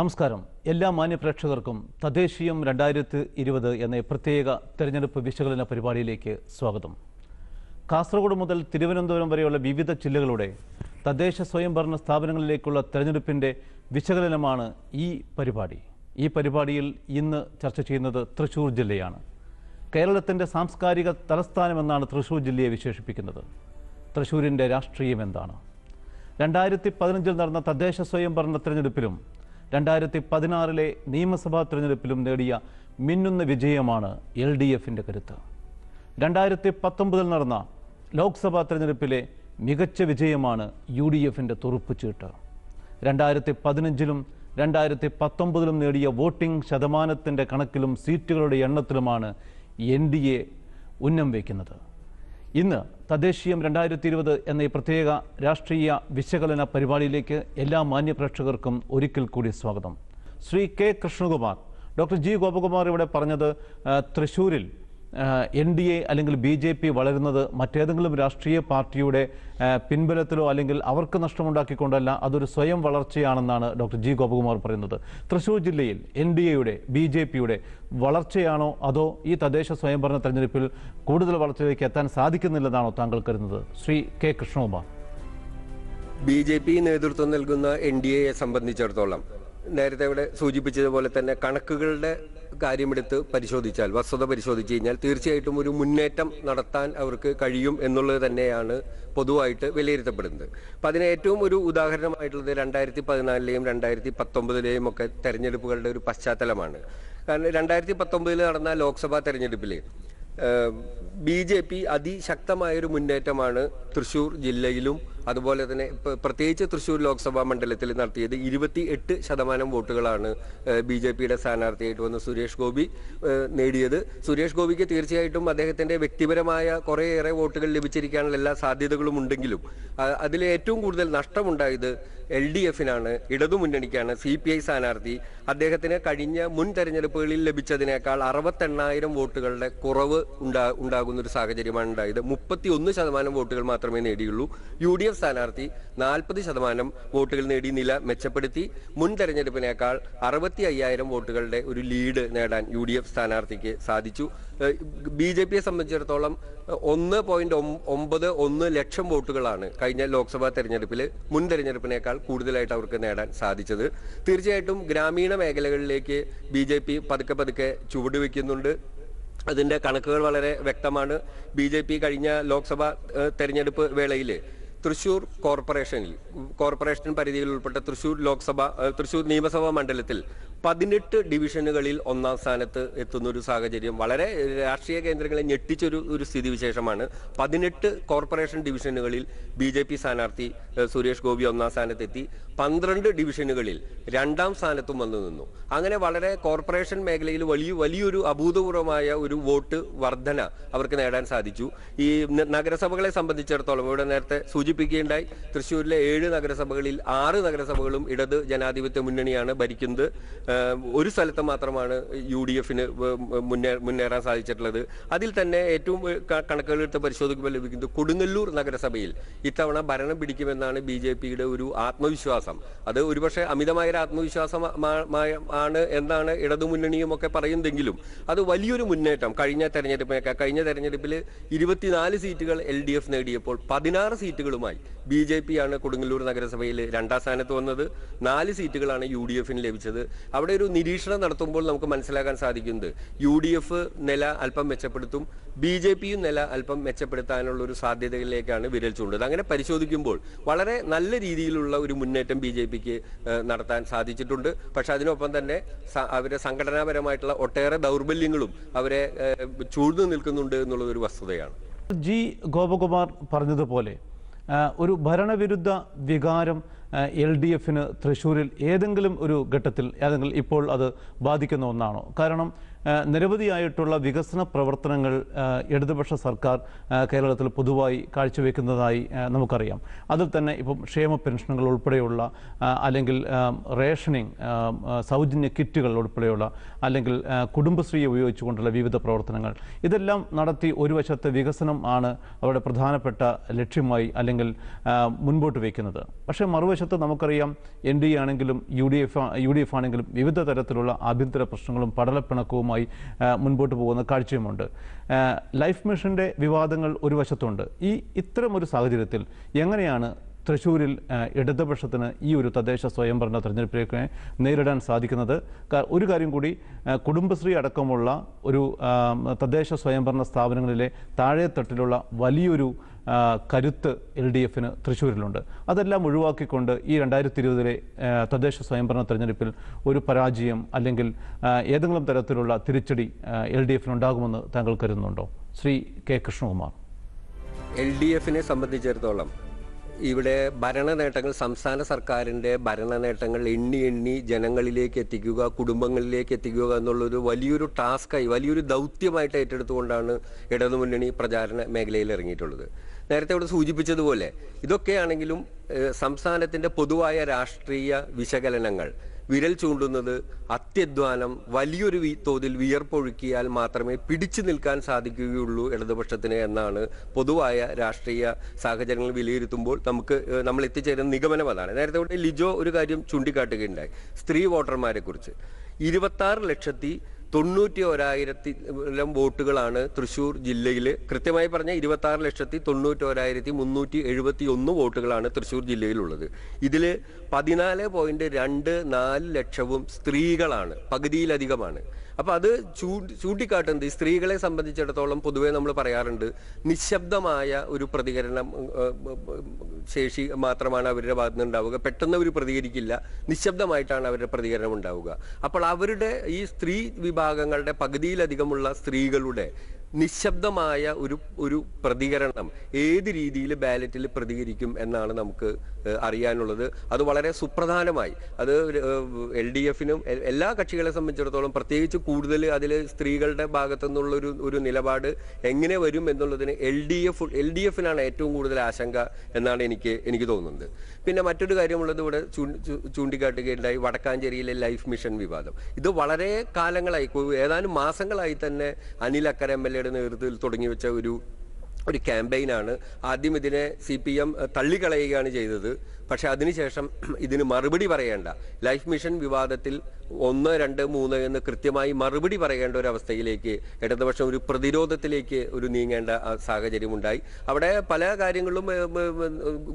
നമസ്കാരം. എല്ലാ മാന്യപ്രേക്ഷകർക്കും തദ്ദേശീയം രണ്ടായിരത്തി ഇരുപത് എന്ന പ്രത്യേക തെരഞ്ഞെടുപ്പ് വിശകലന പരിപാടിയിലേക്ക് സ്വാഗതം. കാസർഗോഡ് മുതൽ തിരുവനന്തപുരം വരെയുള്ള വിവിധ ജില്ലകളുടെ തദ്ദേശ സ്വയംഭരണ സ്ഥാപനങ്ങളിലേക്കുള്ള തെരഞ്ഞെടുപ്പിന്റെ വിശകലനമാണ് ഈ പരിപാടി. ഈ പരിപാടിയിൽ ഇന്ന് ചർച്ച ചെയ്യുന്നത് തൃശ്ശൂർ ജില്ലയാണ്. കേരളത്തിന്റെ സാംസ്കാരിക തലസ്ഥാനമെന്നാണ് തൃശ്ശൂർ ജില്ലയെ വിശേഷിപ്പിക്കുന്നത്. തൃശ്ശൂരിന്റെ രാഷ്ട്രീയം എന്താണ് രണ്ടായിരത്തി പതിനഞ്ചിൽ നടന്ന തദ്ദേശ സ്വയംഭരണ തെരഞ്ഞെടുപ്പിലും രണ്ടായിരത്തി പതിനാറിലെ നിയമസഭാ തിരഞ്ഞെടുപ്പിലും നേടിയ മിന്നുന്ന വിജയമാണ് എൽ ഡി എഫിന്റെ കരുത്ത്. രണ്ടായിരത്തി പത്തൊമ്പതിൽ നടന്ന ലോക്സഭാ തിരഞ്ഞെടുപ്പിലെ മികച്ച വിജയമാണ് യു ഡി എഫിന്റെ തുറുപ്പുചീട്ട്. രണ്ടായിരത്തി പതിനഞ്ചിലും രണ്ടായിരത്തി പത്തൊമ്പതിലും നേടിയ വോട്ടിംഗ് ശതമാനത്തിന്റെ കണക്കിലും സീറ്റുകളുടെ എണ്ണത്തിലുമാണ് എൻ ഡി എ ഉന്നം വയ്ക്കുന്നത്. ഇന്ന് തദ്ദേശീയം രണ്ടായിരത്തി ഇരുപത് എന്ന ഈ പ്രത്യേക രാഷ്ട്രീയ വിശകലന പരിപാടിയിലേക്ക് എല്ലാ മാന്യപ്രേക്ഷകർക്കും ഒരിക്കൽ കൂടി സ്വാഗതം. Shri K Krishnakumar doctor G Gopakumar ഇവിടെ പറഞ്ഞത് തൃശ്ശൂരിൽ എൻ ഡി എ അല്ലെങ്കിൽ ബി ജെ പി വളരുന്നത് മറ്റേതെങ്കിലും രാഷ്ട്രീയ പാർട്ടിയുടെ പിൻബലത്തിലോ അല്ലെങ്കിൽ അവർക്ക് നഷ്ടമുണ്ടാക്കിക്കൊണ്ടല്ല അതൊരു സ്വയം വളർച്ചയാണെന്നാണ് ഡോക്ടർ ജി ഗോപകുമാർ പറയുന്നത്. തൃശ്ശൂർ ജില്ലയിൽ എൻ ഡി എയുടെ ബി ജെ പിയുടെ വളർച്ചയാണോ അതോ ഈ തദ്ദേശ സ്വയംഭരണ തെരഞ്ഞെടുപ്പിൽ കൂടുതൽ വളർച്ചയിലേക്ക് എത്താൻ സാധിക്കുന്നില്ലെന്നാണോ താങ്കൾ കരുതുന്നത്? Shri K Krishnakumar. B J P നേതൃത്വം നൽകുന്ന എൻ ഡി എയെ സംബന്ധിച്ചിടത്തോളം നേരത്തെ ഇവിടെ സൂചിപ്പിച്ചതുപോലെ തന്നെ കണക്കുകളുടെ കാര്യമെടുത്ത് പരിശോധിച്ചാൽ വസ്തുത പരിശോധിച്ച് കഴിഞ്ഞാൽ തീർച്ചയായിട്ടും ഒരു മുന്നേറ്റം നടത്താൻ അവർക്ക് കഴിയും എന്നുള്ളത് തന്നെയാണ് പൊതുവായിട്ട് വിലയിരുത്തപ്പെടുന്നത്. അപ്പം അതിന് ഏറ്റവും ഒരു ഉദാഹരണമായിട്ടുള്ളത് രണ്ടായിരത്തി പതിനാലിലെയും രണ്ടായിരത്തി പത്തൊമ്പതിലെയും ഒക്കെ തെരഞ്ഞെടുപ്പുകളുടെ ഒരു പശ്ചാത്തലമാണ്. കാരണം രണ്ടായിരത്തി പത്തൊമ്പതിൽ നടന്ന ലോക്സഭാ തെരഞ്ഞെടുപ്പിൽ ബി ജെ പി അതിശക്തമായൊരു മുന്നേറ്റമാണ് തൃശൂർ ജില്ലയിലും അതുപോലെ തന്നെ പ്രത്യേകിച്ച് തൃശൂർ ലോക്സഭാ മണ്ഡലത്തിൽ നടത്തിയത് ഇരുപത്തി എട്ട് ശതമാനം വോട്ടുകളാണ് ബി ജെ പിയുടെ സ്ഥാനാർത്ഥിയായിട്ട് വന്ന് സുരേഷ് ഗോപി നേടിയത്. സുരേഷ് ഗോപിക്ക് തീർച്ചയായിട്ടും അദ്ദേഹത്തിന്റെ വ്യക്തിപരമായ കുറേയേറെ വോട്ടുകൾ ലഭിച്ചിരിക്കാനുള്ള എല്ലാ സാധ്യതകളും ഉണ്ടെങ്കിലും അതിൽ ഏറ്റവും കൂടുതൽ നഷ്ടമുണ്ടായത് എൽ ഡി എഫിനാണ്. ഇടതുമുന്നണിക്കാണ് സി പി ഐ സ്ഥാനാർത്ഥി. അദ്ദേഹത്തിന് കഴിഞ്ഞ മുൻ തെരഞ്ഞെടുപ്പുകളിൽ ലഭിച്ചതിനേക്കാൾ അറുപത്തെണ്ണായിരം വോട്ടുകളുടെ കുറവ് ഉണ്ടാ ഉണ്ടാകുന്ന ഒരു സാഹചര്യമാണ് ഉണ്ടായത്. മുപ്പത്തി ഒന്ന് ശതമാനം വോട്ടുകൾ മാത്രമേ നേടിയുള്ളൂ. യു ഡി എഫ് സ്ഥാനാർത്ഥി നാൽപ്പത് ശതമാനം വോട്ടുകൾ നേടി നില മെച്ചപ്പെടുത്തി. മുൻ തെരഞ്ഞെടുപ്പിനേക്കാൾ അറുപത്തി അയ്യായിരം വോട്ടുകളുടെ ഒരു ലീഡ് നേടാൻ യു ഡി എഫ് സ്ഥാനാർത്ഥിക്ക് സാധിച്ചു. ബി ജെ പിയെ സംബന്ധിച്ചിടത്തോളം ഒന്ന് പോയിന്റ് ഒമ്പത് ഒന്ന് ലക്ഷം വോട്ടുകളാണ് കഴിഞ്ഞ ലോക്സഭാ തെരഞ്ഞെടുപ്പിൽ മുൻ തെരഞ്ഞെടുപ്പിനേക്കാൾ കൂടുതലായിട്ട് അവർക്ക് നേടാൻ സാധിച്ചത്. തീർച്ചയായിട്ടും ഗ്രാമീണ മേഖലകളിലേക്ക് ബി ജെ പി പതുക്കെ പതുക്കെ ചുവടുവെക്കുന്നുണ്ട് അതിന്റെ കണക്കുകൾ വളരെ വ്യക്തമാണ്. ബി ജെ പി കഴിഞ്ഞ ലോക്സഭാ തെരഞ്ഞെടുപ്പ് വേളയിൽ തൃശൂർ കോർപ്പറേഷനിൽ കോർപ്പറേഷൻ പരിധിയിൽ ഉൾപ്പെട്ട തൃശൂർ ലോക്സഭ തൃശൂർ നിയമസഭാ മണ്ഡലത്തിൽ പതിനെട്ട് ഡിവിഷനുകളിൽ ഒന്നാം സ്ഥാനത്ത് എത്തുന്ന ഒരു സാഹചര്യം വളരെ രാഷ്ട്രീയ കേന്ദ്രങ്ങളെ ഞെട്ടിച്ചൊരു ഒരു സ്ഥിതിവിശേഷമാണ്. പതിനെട്ട് കോർപ്പറേഷൻ ഡിവിഷനുകളിൽ ബി ജെ പി സ്ഥാനാർത്ഥി സുരേഷ് ഗോപി ഒന്നാം സ്ഥാനത്തെത്തി. പന്ത്രണ്ട് ഡിവിഷനുകളിൽ രണ്ടാം സ്ഥാനത്തും വന്നു നിന്നു. അങ്ങനെ വളരെ കോർപ്പറേഷൻ മേഖലയിൽ വലിയ വലിയൊരു അഭൂതപൂർവമായ ഒരു വോട്ട് വർധന അവർക്ക് നേടാൻ സാധിച്ചു. ഈ നഗരസഭകളെ സംബന്ധിച്ചിടത്തോളം ഇവിടെ നേരത്തെ സൂചിപ്പിക്കുകയുണ്ടായി. തൃശ്ശൂരിലെ ഏഴ് നഗരസഭകളിൽ ആറ് നഗരസഭകളും ഇടത് ജനാധിപത്യ മുന്നണിയാണ് ഭരിക്കുന്നത്. ഒരു സ്ഥലത്ത് മാത്രമാണ് യു ഡി എഫിന് മുന്നേ മുന്നേറാൻ സാധിച്ചിട്ടുള്ളത്. അതിൽ തന്നെ ഏറ്റവും കണക്കുകൾ എടുത്ത് പരിശോധിക്കുമ്പോൾ ലഭിക്കുന്നത് കൊടുങ്ങല്ലൂർ നഗരസഭയിൽ ഇത്തവണ ഭരണം പിടിക്കുമെന്നാണ് ബി ജെ പിയുടെ ഒരു ആത്മവിശ്വാസം. അത് ഒരുപക്ഷെ അമിതമായ ഒരു ആത്മവിശ്വാസം ആണ് എന്നാണ് ഇടതുമുന്നണിയും ഒക്കെ പറയുന്നതെങ്കിലും അത് വലിയൊരു മുന്നേറ്റം. കഴിഞ്ഞ തെരഞ്ഞെടുപ്പിനൊക്കെ കഴിഞ്ഞ തെരഞ്ഞെടുപ്പിൽ ഇരുപത്തിനാല് സീറ്റുകൾ എൽ ഡി എഫ് നേടിയപ്പോൾ പതിനാറ് സീറ്റുകളുമായി ബി ജെ പി ആണ് കൊടുങ്ങല്ലൂർ നഗരസഭയിൽ രണ്ടാം സ്ഥാനത്ത് വന്നത്. നാല് സീറ്റുകളാണ് യു ഡി എഫിന് ലഭിച്ചത്. അവിടെ ഒരു നിരീക്ഷണം നടത്തുമ്പോൾ നമുക്ക് മനസ്സിലാക്കാൻ സാധിക്കുന്നത് യു ഡി എഫ് നില അല്പം മെച്ചപ്പെടുത്തും ബി ജെ പിയും നില അല്പം മെച്ചപ്പെടുത്താനുള്ള ഒരു സാധ്യതയിലേക്കാണ് വിരൽ ചൂണ്ടത്. അങ്ങനെ പരിശോധിക്കുമ്പോൾ വളരെ നല്ല രീതിയിലുള്ള ഒരു മുന്നേറ്റം ബി ജെ പിക്ക് നടത്താൻ സാധിച്ചിട്ടുണ്ട്. പക്ഷെ അതിനൊപ്പം തന്നെ അവരെ സംഘടനാപരമായിട്ടുള്ള ഒട്ടേറെ ദൗർബല്യങ്ങളും അവരെ ചൂഴ്ന്നു നിൽക്കുന്നുണ്ട് എന്നുള്ളത് ഒരു വസ്തുതയാണ്. ജി ഗോപകുമാർ പറഞ്ഞതുപോലെ ഒരു ഭരണവിരുദ്ധ വികാരം എൽ ഡി എഫിന് തൃശ്ശൂരിൽ ഏതെങ്കിലും ഒരു ഘട്ടത്തിൽ ഏതെങ്കിലും ഇപ്പോൾ അത് ബാധിക്കുന്ന ഒന്നാണോ? കാരണം നിരവധിയായിട്ടുള്ള വികസന പ്രവർത്തനങ്ങൾ ഇടതുപക്ഷ സർക്കാർ കേരളത്തിൽ പൊതുവായി കാഴ്ചവെക്കുന്നതായി നമുക്കറിയാം. അതിൽ തന്നെ ഇപ്പം ക്ഷേമ പെൻഷനുകൾ ഉൾപ്പെടെയുള്ള അല്ലെങ്കിൽ റേഷനിങ് സൗജന്യ കിറ്റുകൾ ഉൾപ്പെടെയുള്ള അല്ലെങ്കിൽ കുടുംബശ്രീയെ കുടുംബശ്രീ ഉപയോഗിച്ചുകൊണ്ടുള്ള വിവിധ പ്രവർത്തനങ്ങൾ. ഇതെല്ലാം നടത്തി ഒരു വശത്തെ വികസനം ആണ് അവരുടെ പ്രധാനപ്പെട്ട ലക്ഷ്യമായി അല്ലെങ്കിൽ മുൻപോട്ട് വയ്ക്കുന്നത് പക്ഷേ മറുവശത്ത് നമുക്കറിയാം എൻ ഡി എ ആണെങ്കിലും U D F U D F ആണെങ്കിലും വിവിധ തരത്തിലുള്ള ആഭ്യന്തര പ്രശ്നങ്ങളും പടലപ്പിണക്കവുമായി ആ, മുൻപോട്ട് പോകുന്ന കാഴ്ചയുമുണ്ട്. ലൈഫ് മിഷന്റെ വിവാദങ്ങൾ ഒരു വശത്തുണ്ട്. ഈ ഇത്തരം ഒരു സാഹചര്യത്തിൽ എങ്ങനെയാണ് തൃശ്ശൂരിൽ ഇടതുപക്ഷത്തിന് ഈ ഒരു തദ്ദേശ സ്വയംഭരണ തെരഞ്ഞെടുപ്പിലേക്ക് നേരിടാൻ സാധിക്കുന്നത്? ഒരു കാര്യം കൂടി കുടുംബശ്രീ അടക്കമുള്ള ഒരു തദ്ദേശ സ്വയംഭരണ സ്ഥാപനങ്ങളിലെ താഴെത്തട്ടിലുള്ള വലിയൊരു കരുത്ത് എൽ ഡി എഫിന് തൃശ്ശൂരിലുണ്ട്. അതെല്ലാം ഒഴിവാക്കിക്കൊണ്ട് ഈ രണ്ടായിരത്തി ഇരുപതിലെ തദ്ദേശ സ്വയംഭരണ തെരഞ്ഞെടുപ്പിൽ ഒരു പരാജയം അല്ലെങ്കിൽ ഏതെങ്കിലും തരത്തിലുള്ള തിരിച്ചടി എൽ ഡി എഫിനുണ്ടാകുമെന്ന് താങ്കൾ കരുതുന്നുണ്ടോ? Shri K Krishnakumar. L D എഫിനെ സംബന്ധിച്ചിടത്തോളം ഇവിടെ ഭരണ നേട്ടങ്ങൾ സംസ്ഥാന സർക്കാരിന്റെ ഭരണ നേട്ടങ്ങൾ എണ്ണി എണ്ണി ജനങ്ങളിലേക്ക് എത്തിക്കുക കുടുംബങ്ങളിലേക്ക് എത്തിക്കുക എന്നുള്ളൊരു വലിയൊരു ടാസ്ക്കായി വലിയൊരു ദൗത്യമായിട്ട് ഏറ്റെടുത്തുകൊണ്ടാണ് ഇടതുമുന്നണി പ്രചാരണ മേഖലയിൽ ഇറങ്ങിയിട്ടുള്ളത്. നേരത്തെ ഇവിടെ സൂചിപ്പിച്ചതുപോലെ ഇതൊക്കെയാണെങ്കിലും സംസ്ഥാനത്തിന്റെ പൊതുവായ രാഷ്ട്രീയ വിശകലനങ്ങൾ. വിരൽ ചൂണ്ടുന്നത് അത്യധ്വാനം വലിയൊരു തോതിൽ വിയർപ്പൊഴുക്കിയാൽ മാത്രമേ പിടിച്ചു നിൽക്കാൻ സാധിക്കുകയുള്ളൂ ഇടതുപക്ഷത്തിന് എന്നാണ് പൊതുവായ രാഷ്ട്രീയ സാഹചര്യങ്ങൾ വിലയിരുത്തുമ്പോൾ നമുക്ക് നമ്മൾ എത്തിച്ചേരുന്ന നിഗമനം അതാണ്. നേരത്തെ ഇവിടെ ലിജോ ഒരു കാര്യം ചൂണ്ടിക്കാട്ടുകയുണ്ടായി. സ്ത്രീ വോട്ടർമാരെ കുറിച്ച് ലക്ഷത്തി തൊണ്ണൂറ്റി ഒരായിരത്തിലും വോട്ടുകളാണ് തൃശൂർ ജില്ലയിൽ കൃത്യമായി പറഞ്ഞാൽ ഇരുപത്തി ആറ് ലക്ഷത്തി തൊണ്ണൂറ്റി ഒരായിരത്തി മുന്നൂറ്റി എഴുപത്തി ഒന്ന് വോട്ടുകളാണ് തൃശൂർ ജില്ലയിലുള്ളത്. ഇതിൽ പതിനാല് പോയിന്റ് രണ്ട് നാല് ലക്ഷവും സ്ത്രീകളാണ് പകുതിയിലധികമാണ്. അപ്പൊ അത് ചൂ- ചൂണ്ടിക്കാട്ടുന്നത് ഈ സ്ത്രീകളെ സംബന്ധിച്ചിടത്തോളം പൊതുവെ നമ്മൾ പറയാറുണ്ട് നിശബ്ദമായ ഒരു പ്രതികരണം ശേഷി മാത്രമാണ് അവരുടെ ഭാഗത്ത് നിന്ന് ഉണ്ടാവുക പെട്ടെന്ന് അവർ പ്രതികരിക്കില്ല. നിശബ്ദമായിട്ടാണ് അവരുടെ പ്രതികരണം ഉണ്ടാവുക. അപ്പോൾ അവരുടെ ഈ സ്ത്രീ വിഭാഗങ്ങളുടെ പകുതിയിലധികമുള്ള സ്ത്രീകളുടെ നിശബ്ദമായ ഒരു ഒരു പ്രതികരണം. ഏത് രീതിയിൽ ബാലറ്റിൽ പ്രതികരിക്കും എന്നാണ് നമുക്ക് അറിയാനുള്ളത്. അത് വളരെ സുപ്രധാനമായി. അത് എൽ ഡി എഫിനും എല്ലാ കക്ഷികളെ സംബന്ധിച്ചിടത്തോളം പ്രത്യേകിച്ച് കൂടുതൽ അതിൽ സ്ത്രീകളുടെ ഭാഗത്തു നിന്നുള്ളൊരു ഒരു നിലപാട് എങ്ങനെ വരും എന്നുള്ളതിന് L D F L D എഫിനാണ് ഏറ്റവും കൂടുതൽ ആശങ്ക എന്നാണ് എനിക്ക് എനിക്ക് തോന്നുന്നത്. പിന്നെ മറ്റൊരു കാര്യമുള്ളത് ഇവിടെ ചൂണ്ടിക്കാട്ടുകയുണ്ടായി. വടക്കാഞ്ചേരിയിലെ ലൈഫ് മിഷൻ വിവാദം. ഇത് വളരെ കാലങ്ങളായി ഏതാനും മാസങ്ങളായി തന്നെ അനിൽ അക്കര എം എൽ എയുടെ നേതൃത്വത്തിൽ തുടങ്ങി വെച്ച ഒരു ഒരു ക്യാമ്പയിനാണ്. ആദ്യം ഇതിനെ സി പി എം തള്ളിക്കളയുകയാണ് ചെയ്തത്. പക്ഷെ അതിനുശേഷം ഇതിന് മറുപടി പറയേണ്ട. ലൈഫ് മിഷൻ വിവാദത്തിൽ ഒന്ന് രണ്ട് മൂന്ന് എന്ന് കൃത്യമായി മറുപടി പറയേണ്ട ഒരു അവസ്ഥയിലേക്ക് ഇടതുപക്ഷം ഒരു പ്രതിരോധത്തിലേക്ക് ഒരു നീങ്ങേണ്ട സാഹചര്യമുണ്ടായി. അവിടെ പല കാര്യങ്ങളും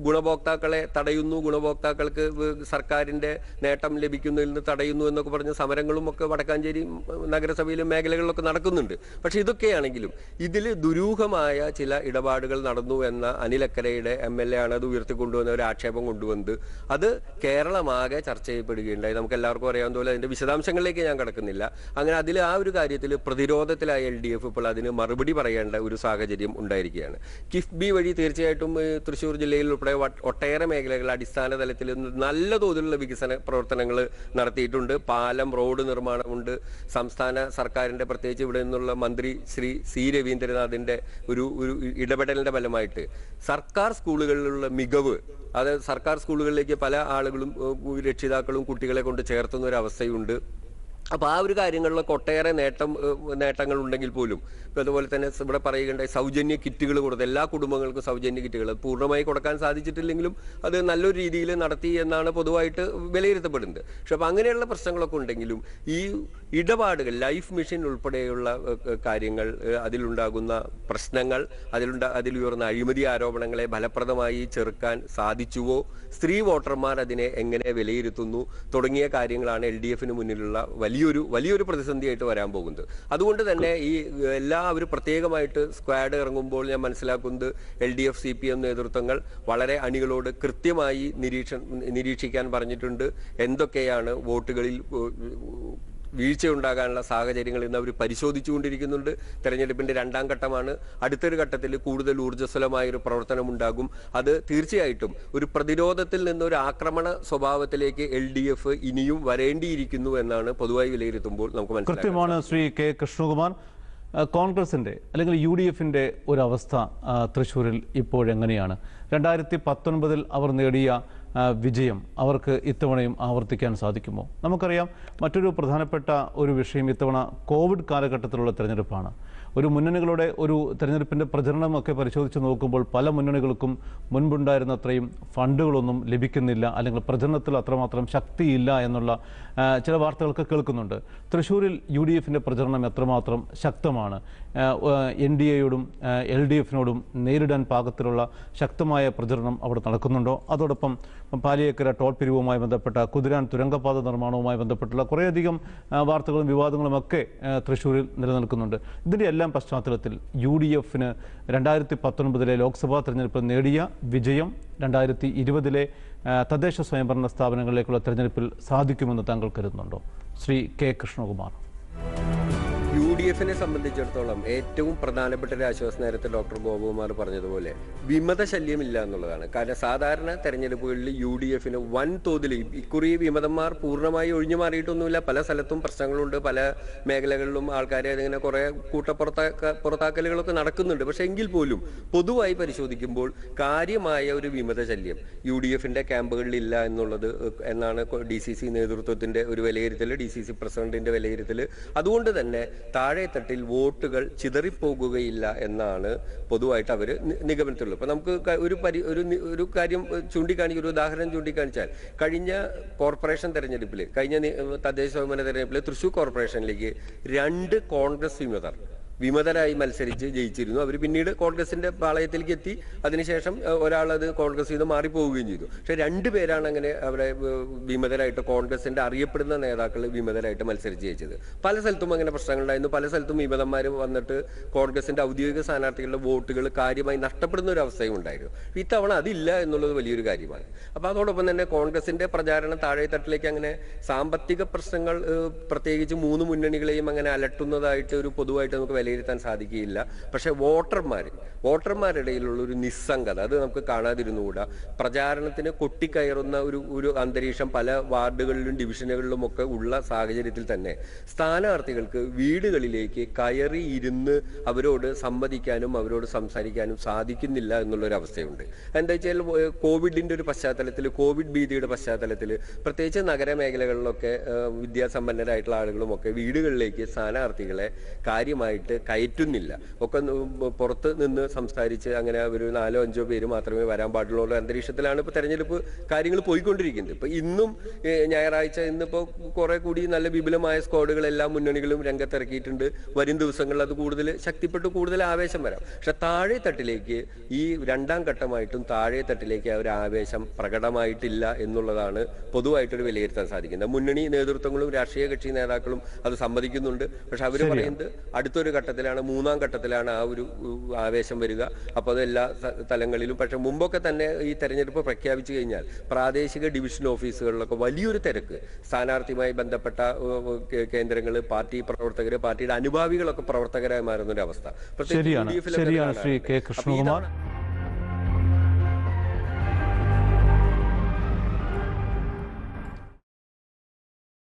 ഗുണഭോക്താക്കളെ തടയുന്നു. ഗുണഭോക്താക്കൾക്ക് സർക്കാരിന്റെ നേട്ടം ലഭിക്കുന്നതിൽ നിന്ന് തടയുന്നു എന്നൊക്കെ പറഞ്ഞ സമരങ്ങളും ഒക്കെ വടക്കാഞ്ചേരി നഗരസഭയിലും മേഖലകളിലൊക്കെ നടക്കുന്നുണ്ട്. പക്ഷെ ഇതൊക്കെയാണെങ്കിലും ഇതിൽ ദുരൂഹമായ ചില ഇടപാടുകൾ നടന്നു എന്ന അനിലക്കരയുടെ എം എൽ എ ആണ് അത് ഉയർത്തിക്കൊണ്ടുവന്ന ഒരു ആക്ഷേപം കൊണ്ടുവന്നത്. അത് കേരളമാകെ ചർച്ച ചെയ്യപ്പെടുകയുണ്ടായി. നമുക്ക് എല്ലാവർക്കും അറിയാവുന്ന പോലെ അതിന്റെ വിശദാംശങ്ങളിലേക്ക് ഞാൻ കടക്കുന്നില്ല. അങ്ങനെ അതിൽ ആ ഒരു കാര്യത്തിൽ പ്രതിരോധത്തിലായ എൽ ഡി എഫ് ഇപ്പോൾ അതിന് മറുപടി പറയേണ്ട ഒരു സാഹചര്യം ഉണ്ടായിരിക്കുകയാണ്. കിഫ്ബി വഴി തീർച്ചയായിട്ടും തൃശ്ശൂർ ജില്ലയിൽ ഉൾപ്പെടെ ഒട്ടേറെ മേഖലകൾ അടിസ്ഥാന തലത്തിൽ നല്ല തോതിലുള്ള വികസന പ്രവർത്തനങ്ങൾ നടത്തിയിട്ടുണ്ട്. പാലം റോഡ് നിർമ്മാണമുണ്ട്. സംസ്ഥാന സർക്കാരിന്റെ പ്രത്യേകിച്ച് ഇവിടെ നിന്നുള്ള മന്ത്രി ശ്രീ സി രവീന്ദ്രനാഥിന്റെ ഒരു ഒരു ഇടപെടലിന്റെ ഫലമായിട്ട് സർക്കാർ സ്കൂളുകളിലുള്ള മികവ് അത് സർക്കാർ സ്കൂളുകളിലേക്ക് പല ആളുകളും രക്ഷിതാക്കളും കുട്ടികളെ കൊണ്ട് ചേർത്തുന്ന ഒരു അവസ്ഥയുണ്ട്. അപ്പോൾ ആ ഒരു കാര്യങ്ങളിലൊക്കെ ഒട്ടേറെ നേട്ടം നേട്ടങ്ങൾ ഉണ്ടെങ്കിൽ പോലും അതുപോലെ തന്നെ ഇവിടെ പറയുകയുണ്ടായി സൗജന്യ കിറ്റുകൾ കൊടുത്ത് എല്ലാ കുടുംബങ്ങൾക്കും സൗജന്യ കിറ്റുകൾ പൂർണമായി കൊടുക്കാൻ സാധിച്ചിട്ടില്ലെങ്കിലും അത് നല്ലൊരു രീതിയിൽ നടത്തി എന്നാണ് പൊതുവായിട്ട് വിലയിരുത്തപ്പെടുന്നത്. പക്ഷെ അപ്പോൾ അങ്ങനെയുള്ള പ്രശ്നങ്ങളൊക്കെ ഉണ്ടെങ്കിലും ഈ ഇടപാടുകൾ ലൈഫ് മിഷൻ ഉൾപ്പെടെയുള്ള കാര്യങ്ങൾ അതിലുണ്ടാകുന്ന പ്രശ്നങ്ങൾ അതിലുണ്ട അതിലുയർന്ന അഴിമതി ആരോപണങ്ങളെ ഫലപ്രദമായി ചെറുക്കാൻ സാധിച്ചുവോ? സ്ത്രീ വോട്ടർമാർ അതിനെ എങ്ങനെ വിലയിരുത്തുന്നു? തുടങ്ങിയ കാര്യങ്ങളാണ് എൽ ഡി എഫിന് മുന്നിലുള്ള വലിയൊരു വലിയൊരു പ്രതിസന്ധിയായിട്ട് വരാൻ പോകുന്നത്. അതുകൊണ്ട് തന്നെ ഈ എല്ലാ എല്ലാവരും പ്രത്യേകമായിട്ട് സ്ക്വാഡ് ഇറങ്ങുമ്പോൾ ഞാൻ മനസ്സിലാക്കുന്നത് L D F C P M നേതൃത്വങ്ങൾ വളരെ അണികളോട് കൃത്യമായി നിരീക്ഷ നിരീക്ഷിക്കാൻ പറഞ്ഞിട്ടുണ്ട്. എന്തൊക്കെയാണ് വോട്ടുകളിൽ വീഴ്ചയുണ്ടാകാനുള്ള സാഹചര്യങ്ങൾ ഇന്ന് അവർ പരിശോധിച്ചുകൊണ്ടിരിക്കുന്നുണ്ട്. തെരഞ്ഞെടുപ്പിന്റെ രണ്ടാം ഘട്ടമാണ്. അടുത്തൊരു ഘട്ടത്തിൽ കൂടുതൽ ഊർജസ്വലമായ ഒരു പ്രവർത്തനം ഉണ്ടാകും അത് തീർച്ചയായിട്ടും ഒരു പ്രതിരോധത്തിൽ നിന്നൊരു ആക്രമണ സ്വഭാവത്തിലേക്ക് എൽ ഡി എഫ് ഇനിയും വരേണ്ടിയിരിക്കുന്നു എന്നാണ് പൊതുവായി വിലയിരുത്തുമ്പോൾ നമുക്ക് കൃത്യമാണ് ശ്രീ കെ കൃഷ്ണകുമാർ. കോൺഗ്രസിന്റെ അല്ലെങ്കിൽ യു ഡി എഫിന്റെ ഒരവസ്ഥ തൃശ്ശൂരിൽ ഇപ്പോഴെങ്ങനെയാണ്? രണ്ടായിരത്തി പത്തൊൻപതിൽ അവർ നേടിയ വിജയം അവർക്ക് ഇത്തവണയും ആവർത്തിക്കാൻ സാധിക്കുമോ? നമുക്കറിയാം മറ്റൊരു പ്രധാനപ്പെട്ട ഒരു വിഷയം ഇത്തവണ കോവിഡ് കാലഘട്ടത്തിലുള്ള തിരഞ്ഞെടുപ്പാണ്. ഒരു മുന്നണികളുടെ ഒരു തെരഞ്ഞെടുപ്പിന്റെ പ്രചരണമൊക്കെ പരിശോധിച്ച് നോക്കുമ്പോൾ പല മുന്നണികൾക്കും മുൻപുണ്ടായിരുന്ന അത്രയും ഫണ്ടുകളൊന്നും ലഭിക്കുന്നില്ല അല്ലെങ്കിൽ പ്രചരണത്തിൽ അത്രമാത്രം ശക്തിയില്ല എന്നുള്ള ചില വാർത്തകളൊക്കെ കേൾക്കുന്നുണ്ട്. തൃശ്ശൂരിൽ യു ഡി എഫിന്റെ പ്രചരണം എത്രമാത്രം ശക്തമാണ്? എൻ ഡി എയോടും എൽ ഡി എഫിനോടും നേരിടാൻ പാകത്തിലുള്ള ശക്തമായ പ്രചരണം അവിടെ നടക്കുന്നുണ്ടോ? അതോടൊപ്പം പാലിയേക്കര ടോൾ പിരിവുമായി ബന്ധപ്പെട്ട കുതിരാൻ തുരങ്കപാത നിർമ്മാണവുമായി ബന്ധപ്പെട്ടുള്ള കുറേയധികം വാർത്തകളും വിവാദങ്ങളും ഒക്കെ തൃശ്ശൂരിൽ നിലനിൽക്കുന്നുണ്ട്. ഇതിന്റെ എല്ലാം പശ്ചാത്തലത്തിൽ യു ഡി എഫിന് രണ്ടായിരത്തി പത്തൊൻപതിലെ ലോക്സഭാ തെരഞ്ഞെടുപ്പിൽ നേടിയ വിജയം രണ്ടായിരത്തി ഇരുപതിലെ തദ്ദേശ സ്വയംഭരണ സ്ഥാപനങ്ങളിലേക്കുള്ള തെരഞ്ഞെടുപ്പിൽ സാധിക്കുമെന്ന് താങ്കൾ കരുതുന്നുണ്ടോ? ശ്രീ കെ കൃഷ്ണകുമാർ. ഡി എഫിനെ സംബന്ധിച്ചിടത്തോളം ഏറ്റവും പ്രധാനപ്പെട്ട ഒരു ആശ്വാസ നേരത്തെ ഡോക്ടർ ഗോപകുമാർ പറഞ്ഞതുപോലെ വിമത ശല്യമില്ല എന്നുള്ളതാണ്. കാരണം സാധാരണ തെരഞ്ഞെടുപ്പുകളിൽ യു ഡി എഫിന് വൻ തോതിൽ ഇക്കുറി വിമതന്മാർ പൂർണമായി ഒഴിഞ്ഞു മാറിയിട്ടൊന്നുമില്ല. പല സ്ഥലത്തും പ്രശ്നങ്ങളുണ്ട്. പല മേഖലകളിലും ആൾക്കാരെ ഇങ്ങനെ കുറെ കൂട്ടപ്പുറത്താക്ക പുറത്താക്കലുകളൊക്കെ നടക്കുന്നുണ്ട്. പക്ഷെ എങ്കിൽ പോലും പൊതുവായി പരിശോധിക്കുമ്പോൾ കാര്യമായ ഒരു വിമത ശല്യം യു ഡി എഫിന്റെ ക്യാമ്പുകളിൽ ഇല്ല എന്നുള്ളത് എന്നാണ് ഡി സി സി നേതൃത്വത്തിന്റെ ഒരു വിലയിരുത്തൽ ഡി സി സി പ്രസിഡന്റിന്റെ വിലയിരുത്തൽ. അതുകൊണ്ട് തന്നെ താഴെത്തട്ടിൽ വോട്ടുകൾ ചിതറിപ്പോകുകയില്ല എന്നാണ് പൊതുവായിട്ട് അവർ നിഗമനത്തിലുള്ളത്. അപ്പം നമുക്ക് ഒരു പരി ഒരു ഒരു കാര്യം ചൂണ്ടിക്കാണിക്കുക ഒരു ഉദാഹരണം ചൂണ്ടിക്കാണിച്ചാൽ കഴിഞ്ഞ കോർപ്പറേഷൻ തെരഞ്ഞെടുപ്പിൽ കഴിഞ്ഞ തദ്ദേശ സ്വയംഭരണ തെരഞ്ഞെടുപ്പിൽ തൃശൂർ കോർപ്പറേഷനിലേക്ക് രണ്ട് കോൺഗ്രസ് വിമതർ വിമതരായി മത്സരിച്ച് ജയിച്ചിരുന്നു. അവർ പിന്നീട് കോൺഗ്രസിന്റെ പാളയത്തിലേക്ക് എത്തി. അതിനുശേഷം ഏഹ്, ഒരാളത് കോൺഗ്രസിൽ നിന്ന് മാറിപ്പോവുകയും ചെയ്തു. പക്ഷെ രണ്ടുപേരാണ് അങ്ങനെ അവിടെ വിമതരായിട്ട് കോൺഗ്രസിന്റെ അറിയപ്പെടുന്ന നേതാക്കൾ വിമതരായിട്ട് മത്സരിച്ച് ജയിച്ചത്. പല സ്ഥലത്തും അങ്ങനെ പ്രശ്നങ്ങളുണ്ടായിരുന്നു. പല സ്ഥലത്തും വിമതന്മാർ വന്നിട്ട് കോൺഗ്രസിന്റെ ഔദ്യോഗിക സ്ഥാനാർത്ഥികളുടെ വോട്ടുകൾ കാര്യമായി നഷ്ടപ്പെടുന്ന ഒരു അവസ്ഥയും ഉണ്ടായിരുന്നു. ഇത്തവണ അതില്ല എന്നുള്ളത് വലിയൊരു കാര്യമാണ്. അപ്പൊ അതോടൊപ്പം തന്നെ കോൺഗ്രസിന്റെ പ്രചാരണം താഴെത്തട്ടിലേക്ക് അങ്ങനെ സാമ്പത്തിക പ്രശ്നങ്ങൾ പ്രത്യേകിച്ച് മൂന്ന് മുന്നണികളെയും അങ്ങനെ അലട്ടുന്നതായിട്ട് ഒരു പൊതുവായിട്ട് നമുക്ക് വിലയിരുത്താൻ സാധിക്കുകയില്ല. പക്ഷെ വോട്ടർമാർ വോട്ടർമാരുടെ ഇടയിലുള്ള ഒരു നിസ്സംഗത അത് നമുക്ക് കാണാതിരുന്നുകൂടാ. പ്രചാരണത്തിന് കൊട്ടിക്കയറുന്ന ഒരു ഒരു അന്തരീക്ഷം പല വാർഡുകളിലും ഡിവിഷനുകളിലും ഒക്കെ ഉള്ള സാഹചര്യത്തിൽ തന്നെ സ്ഥാനാർത്ഥികൾക്ക് വീടുകളിലേക്ക് കയറി ഇരുന്ന് അവരോട് സംവദിക്കാനും അവരോട് സംസാരിക്കാനും സാധിക്കുന്നില്ല എന്നുള്ളൊരു അവസ്ഥയുണ്ട് എന്താ വെച്ചാൽ കോവിഡിന്റെ ഒരു പശ്ചാത്തലത്തിൽ കോവിഡ് ഭീതിയുടെ പശ്ചാത്തലത്തിൽ പ്രത്യേകിച്ച് നഗരമേഖലകളിലൊക്കെ വിദ്യാസമ്പന്നരായിട്ടുള്ള ആളുകളുമൊക്കെ വീടുകളിലേക്ക് സ്ഥാനാർത്ഥികളെ കാര്യമായിട്ട് കയറ്റുന്നില്ല. ഒക്കെ പുറത്ത് നിന്ന് സംസാരിച്ച് അങ്ങനെ ഒരു നാലോ അഞ്ചോ പേര് മാത്രമേ വരാൻ പാടുള്ളൂ. അന്തരീക്ഷത്തിലാണ് ഇപ്പോൾ തെരഞ്ഞെടുപ്പ് കാര്യങ്ങൾ പോയിക്കൊണ്ടിരിക്കുന്നത്. ഇപ്പോൾ ഇന്നും ഞായറാഴ്ച ഇന്നിപ്പോൾ കുറെ കൂടി നല്ല വിപുലമായ സ്ക്വാഡുകൾ എല്ലാ മുന്നണികളും രംഗത്തിറക്കിയിട്ടുണ്ട്. വരും ദിവസങ്ങളിൽ അത് കൂടുതൽ ശക്തിപ്പെട്ട് കൂടുതൽ ആവേശം വരാം. പക്ഷെ താഴെ തട്ടിലേക്ക് ഈ രണ്ടാം ഘട്ടമായിട്ടും താഴെ തട്ടിലേക്ക് ആ ഒരു ആവേശം പ്രകടമായിട്ടില്ല എന്നുള്ളതാണ് പൊതുവായിട്ടൊരു വിലയിരുത്താൻ സാധിക്കുന്നത്. മുന്നണി നേതൃത്വങ്ങളും രാഷ്ട്രീയ കക്ഷി നേതാക്കളും അത് സമ്മതിക്കുന്നുണ്ട്. പക്ഷെ അവർ പറയുന്നത് അടുത്തൊരു ഘട്ടത്തിലാണ് മൂന്നാം ഘട്ടത്തിലാണ് ആ ഒരു ആവേശം വരിക. അപ്പോൾ അത് എല്ലാ തലങ്ങളിലും. പക്ഷേ മുമ്പൊക്കെ തന്നെ ഈ തെരഞ്ഞെടുപ്പ് പ്രഖ്യാപിച്ചു കഴിഞ്ഞാൽ പ്രാദേശിക ഡിവിഷൻ ഓഫീസുകളിലൊക്കെ വലിയൊരു തിരക്ക്. സ്ഥാനാർത്ഥിയുമായി ബന്ധപ്പെട്ട കേന്ദ്രങ്ങൾ പാർട്ടി പ്രവർത്തകർ പാർട്ടിയുടെ അനുഭാവികളൊക്കെ പ്രവർത്തകരായി മാറുന്ന ഒരു അവസ്ഥ. പ്രത്യേകിച്ച് ശരിയാണ് ശ്രീ കെ കൃഷ്ണകുമാർ.